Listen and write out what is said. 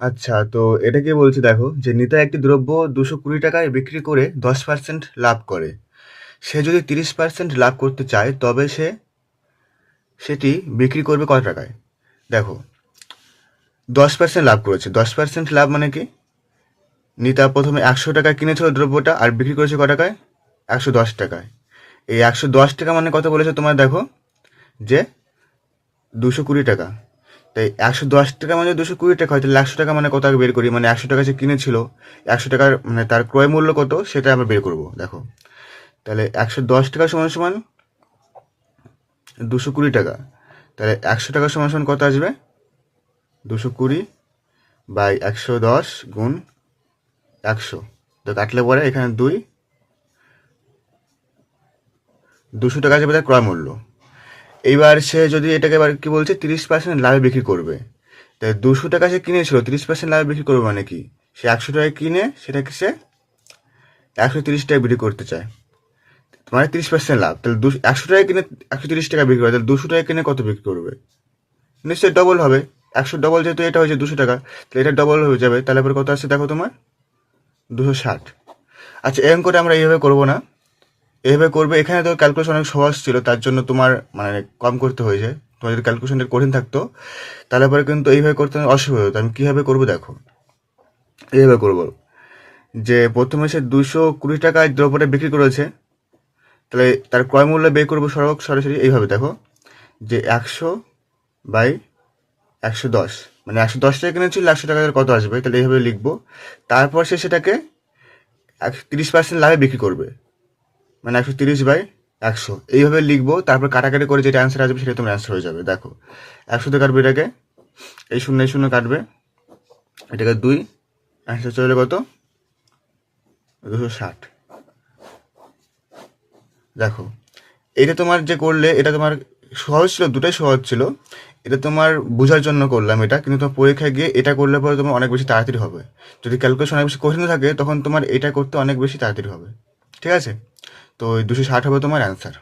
আচ্ছা তো এটা কি বলছে দেখো যে নিতা একটি দ্রব্য দুশো কুড়ি টাকায় বিক্রি করে দশ পার্সেন্ট লাভ করে। সে যদি তিরিশ পার্সেন্ট লাভ করতে চায়, তবে সে সেটি বিক্রি করবে কত টাকায়? দেখো, দশ পার্সেন্ট লাভ করেছে। দশ পার্সেন্ট লাভ মানে কি? নিতা প্রথমে একশো টাকায় কিনেছিল দ্রব্যটা আর বিক্রি করেছে ক টাকায়? একশো দশ টাকায়। এই একশো দশ টাকা মানে কত বলেছে তোমার দেখো? যে দুশো কুড়ি টাকা। তাই একশো দশ টাকা মানে দুশো কুড়ি টাকা হয়, তাহলে একশো টাকা মানে কত বের করি? মানে একশো টাকা যে কিনেছিল একশো টাকার মানে তার ক্রয় মূল্য কত, সেটা আমরা বের করব, দেখো। তাহলে একশো দশ টাকা সমান সমান দুশো কুড়ি টাকা। তাহলে একশো টাকা সমান সমান কত আসবে? দুশো কুড়ি বাই একশো দশ গুণ একশো। তো কাটলে পরে এখানে দুই, দুশো টাকা যাবে তার ক্রয় মূল্য। এইবার সে যদি এটাকে এবার কি বলছে, তিরিশ পার্সেন্ট লাভে বিক্রি করবে। তাই দুশো টাকা সে কিনেছিল, তিরিশ পার্সেন্ট লাভে বিক্রি করবে মানে কি? সে একশো টাকায় কিনে সেটাকে সে একশো তিরিশ টাকায় বিক্রি করতে চায়। মানে তিরিশ পার্সেন্ট লাভ। তাহলে দুশো, একশো টাকায় কিনে একশো তিরিশ টাকা বিক্রি করে তাহলে দুশো টাকায় কিনে কত বিক্রি করবে? নিশ্চয়ই ডবল হবে। একশো ডবল যেহেতু এটা হয়েছে দুশো টাকা, তাহলে এটা ডবল হয়ে যাবে। তাহলে এবার কত আসছে দেখো তোমার? দুশো ষাট। আচ্ছা এরকম করে আমরা এইভাবে করব না। এইভাবে করবে, এখানে তো ক্যালকুলেশন অনেক সহজ ছিল, তার জন্য তোমার মানে কম করতে হয়েছে। তোমার যদি ক্যালকুলেশনটা কঠিন থাকতো, তাহলে পরে কিন্তু এইভাবে করতে অসুবিধা হতো। আমি কীভাবে করব দেখো? এইভাবে করব। যে প্রথমে সে দুশো কুড়ি টাকায় দ্রব্যটা বিক্রি করেছে, তাহলে তার ক্রয় মূল্য বের করব সড়ক সরাসরি এইভাবে, দেখো। যে একশো বাই একশো দশ মানে একশো দশ টাকা কিনেছিল একশো টাকা কত আসবে, তাহলে এইভাবে লিখব। তারপর সে সেটাকে এক, তিরিশ পার্সেন্ট লাভে বিক্রি করবে। মানে একশো তিরিশ বাই একশো। এইভাবে লিখব, তারপর কাটাকাটি করে যেটা অ্যান্সার আসবে সেটা তোমার অ্যান্সার হয়ে যাবে, দেখো। একশোতে কাটবে এটাকে, এই শূন্য এই শূন্য কাটবে। এটাকে দুই অ্যান্সার চলে কত? দুশো ষাট। দেখো, এটা তোমার যে করলে, এটা তোমার সহজ ছিল, দুটাই সহজ ছিল। এটা তোমার বোঝার জন্য করলাম এটা, কিন্তু তোমার পরীক্ষায় গিয়ে এটা করলে পরে তোমার অনেক বেশি তাড়াতাড়ি হবে। যদি ক্যালকুলেশন অনেক বেশি কঠিন থাকে, তখন তোমার এটা করতে অনেক বেশি তাড়াতাড়ি হবে। ঠিক আছে? তো দুশো ষাট হবে তোমার অ্যান্সার